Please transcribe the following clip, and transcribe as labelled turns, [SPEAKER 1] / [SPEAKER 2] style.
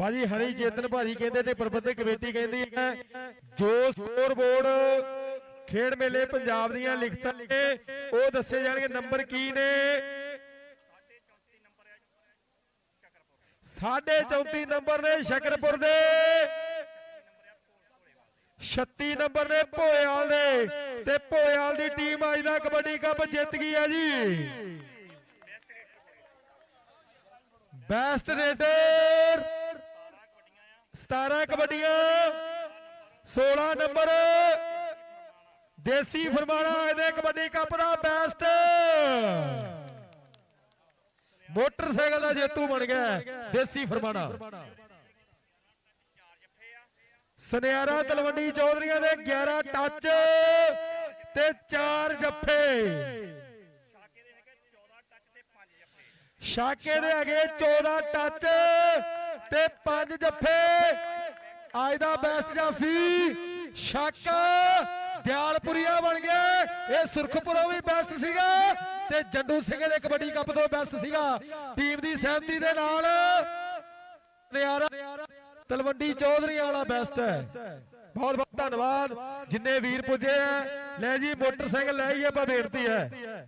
[SPEAKER 1] ਭਾਜੀ ਹਰੀ ਚੇਤਨ ਭਾਜੀ ਕਹਿੰਦੇ ਤੇ ਪ੍ਰਬੰਧਕ ਕਮੇਟੀ ਕਹਿੰਦੀ ਹੈ ਜੋ ਸਕੋਰ ਬੋਰਡ ਖੇਡ ਮੇਲੇ ਪੰਜਾਬ ਦੀਆਂ ਲਿਖਤਾਂ ਉਹ ਦੱਸੇ ਜਾਣਗੇ ਨੰਬਰ ਕੀ ਨੇ? ਸਾਢੇ 34 ਨੰਬਰ ਨੇ ਸ਼ਕਰਪੁਰ ਦੇ। 36 ਨੰਬਰ ਨੇ ਭੋਇਆਲ ਦੇ। ਤੇ ਭੋਇਆਲ ਦੀ ਟੀਮ ਅੱਜ ਦਾ ਕਬੱਡੀ ਕੱਪ ਜਿੱਤ ਗਈ ਹੈ ਜੀ। ਬੈਸਟ ਰੇਡਰ 17 ਕਬੱਡੀਆਂ 16 ਨੰਬਰ। ਦੇਸੀ ਫਰਮਾਨਾ ਇਹਦੇ ਕਬੱਡੀ ਕੱਪ ਦਾ ਬੈਸਟ ਮੋਟਰਸਾਈਕਲ ਦਾ ਜੇਤੂ ਬਣ ਗਿਆ ਦੇਸੀ ਫਰਮਾਨਾ। ਸੁਨਿਆਰਾ ਤਲਵੰਡੀ ਚੌਧਰੀਆਂ ਦੇ 11 ਟੱਚ ਤੇ 4 ਜੱਫੇ। ਸ਼ਾਕੇ ਦੇ ਹੈਗੇ 14 ਟੱਚ ਤੇ 5 ਜੱਫੇ। ਅੱਜ ਦਾ ਬੈਸਟ ਜਾਫੀ ਸ਼ਾਕਾ ਦਿਆਲਪੁਰੀਆ ਬਣ ਗਿਆ। ਇਹ ਸੁਰਖਪੁਰੋਂ ਵੀ ਬੈਸਟ ਸੀਗਾ ਤੇ ਜੰਡੂ ਸਿੰਘ ਦੇ ਕਬੱਡੀ ਕੱਪ ਤੋਂ ਬੈਸਟ ਸੀਗਾ। ਟੀਮ ਦੀ ਸਹਿਮਤੀ ਦੇ ਨਾਲ ਨਿਆਰਾ ਤਲਵੰਡੀ ਚੌਧਰੀ ਵਾਲਾ ਬੈਸਟ ਹੈ। ਬਹੁਤ ਬਹੁਤ ਧੰਨਵਾਦ। ਜਿੰਨੇ ਵੀਰ ਪੁੱਜੇ ਆ, ਲੈ ਜੀ, ਮੋਟਰਸਾਈਕਲ ਲੈ ਆਈਏ, ਆਪਾਂ ਬੇਨਤੀ ਹੈ।